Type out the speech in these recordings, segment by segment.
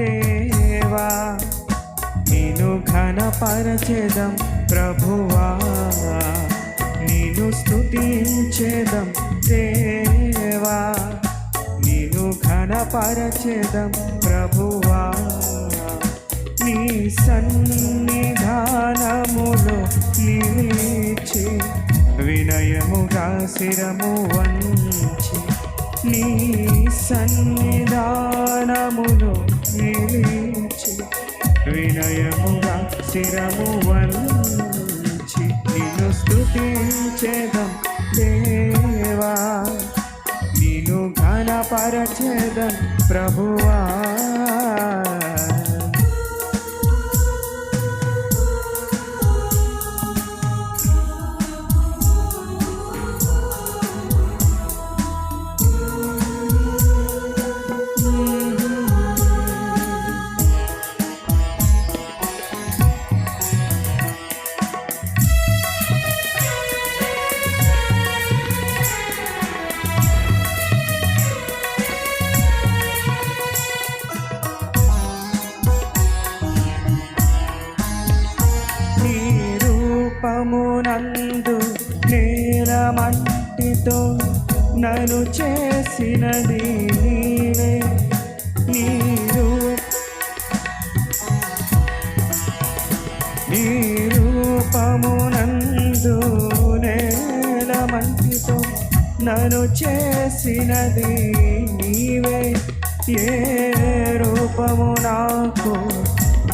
దేవా నేను ఘనపరచెదం ప్రభువా నేను స్థుతించేదం దేవా నేను ఘనపరచెదం ప్రభువా నీ సన్నిధానములో నిలిచి వినయముగా శిరము వంచి నీ సన్నిధానములో నిలిచి వినయముగా శిరము వంచి నిన్ను స్థుతించేదం దేవా. నిన్ను ఘనపరచేదం ప్రభువా. నాడు నేరమట్టితో నన్ను చేసినది నీవే నీరు. రూ- నీ రూపమునందు నేలమంటితో నన్ను చేసినది నీవే. ఏ రూపము నాకు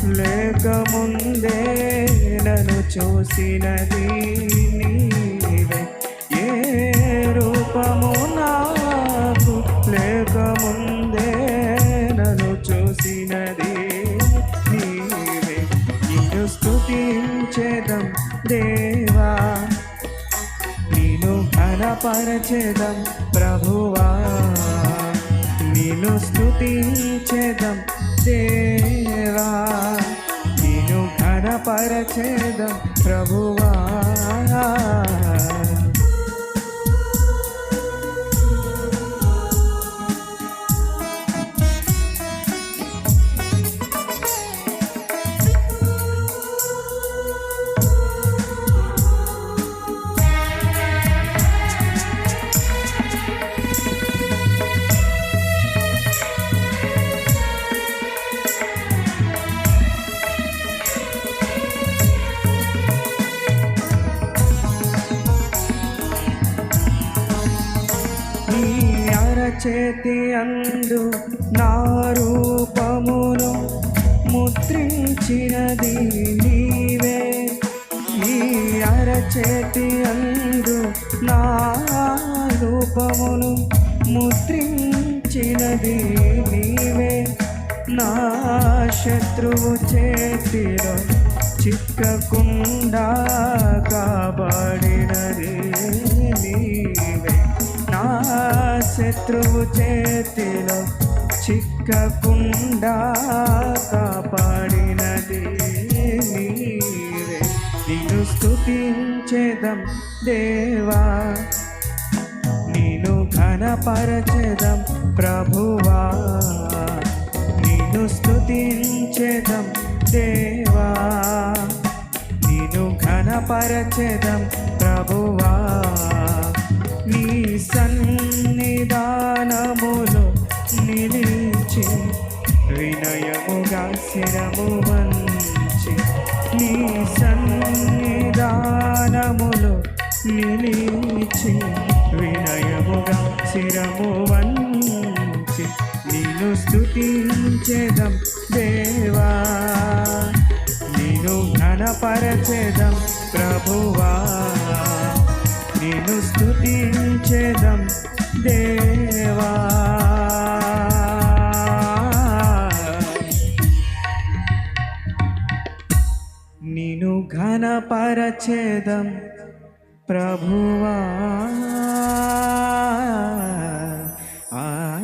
లేకముందే నన్ను చూసినది నిన్ను స్థుతించేదం దేవా. నిన్ను ఘనపరచేదం ప్రభువా. నిన్ను స్థుతించేదం దేవా. నిన్ను ఘనపరచేదం ప్రభువా. నీ అరచేతి అందు నా రూపమును ముద్రించినది నీవే. నీ అరచేతి అందు నా రూపమును ముద్రించినది నీవే. నా శత్రువు చేతిలో చిక్కకుండా కాబడినది నీవే. శత్రువు చేతిలో చిక్కకుండా కాపాడినది నీవే. నిన్ను స్థుతించేదం దేవా. నిన్ను ఘనపరచేదం ప్రభువా. నిన్ను స్థుతించేదం దేవా. నిన్ను ఘనపరచేదం ప్రభువా. నీ సన్నిధానములో శిరము వంచి నీ సన్నిధానములు నిలిచి వినయముగా శిరము వంచి నిన్ను స్థుతించేదం దేవా. నిన్ను ఘనపరచేదం ప్రభువా. నిన్ను స్థుతించేదం దేవా. ఘనపరచేదం ప్రభువా. ఆ